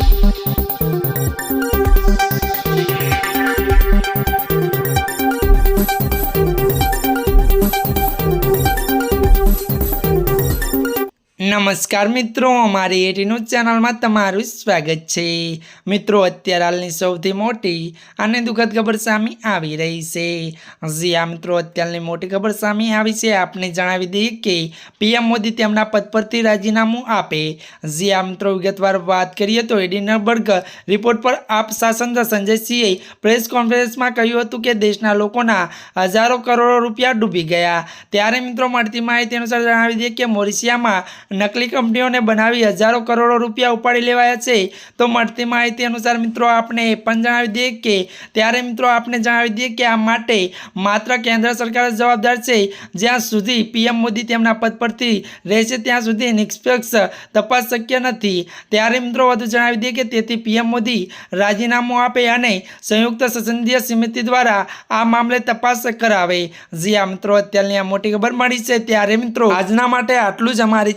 thank you નમસ્કાર મિત્રો, અમારી એટીનું ચેનલમાં તમારું સ્વાગત છે. મિત્રો, અત્યારે હાલની સૌથી મોટી અને દુઃખદ ખબર સામે આવી રહી છે. જી આ મિત્રો, અત્યારની મોટી ખબર સામે આવી છે. આપને જણાવી દઈએ કે પીએમ મોદી તેમના પદ પરથી રાજીનામું આપે. જી આ મિત્રો, વિગતવાર વાત કરીએ તો એડિનબર્ગ રિપોર્ટ પર આપ શાસન સંજયસિંહે પ્રેસ કોન્ફરન્સમાં કહ્યું હતું કે દેશના લોકોના હજારો કરોડો રૂપિયા ડૂબી ગયા. ત્યારે મિત્રો મળતી માહિતી અનુસાર જણાવી દઈએ કે મોરિશિયામાં નકલી કંપનીઓને બનાવી હજારો કરોડો રૂપિયા ઉપાડી લેવાયા છે. તો મળતી માહિતી અનુસાર મિત્રો આપણે એ પણ જણાવી દઈએ કે ત્યારે મિત્રો આપણે જણાવી દઈએ કે આ માટે માત્ર કેન્દ્ર સરકાર જ જવાબદાર છે. જ્યાં સુધી પીએમ મોદી તેમના પદ પરથી રહેશે, ત્યાં સુધી નિષ્પક્ષ તપાસ શક્ય નથી. ત્યારે મિત્રો, વધુ જણાવી દઈએ કે તેથી પીએમ મોદી રાજીનામું આપે અને સંયુક્ત સંસદીય સમિતિ દ્વારા આ મામલે તપાસ કરાવે. જી આ મિત્રો, અત્યારની આ મોટી ખબર મળી છે. ત્યારે મિત્રો, આજના માટે આટલું જ અમારી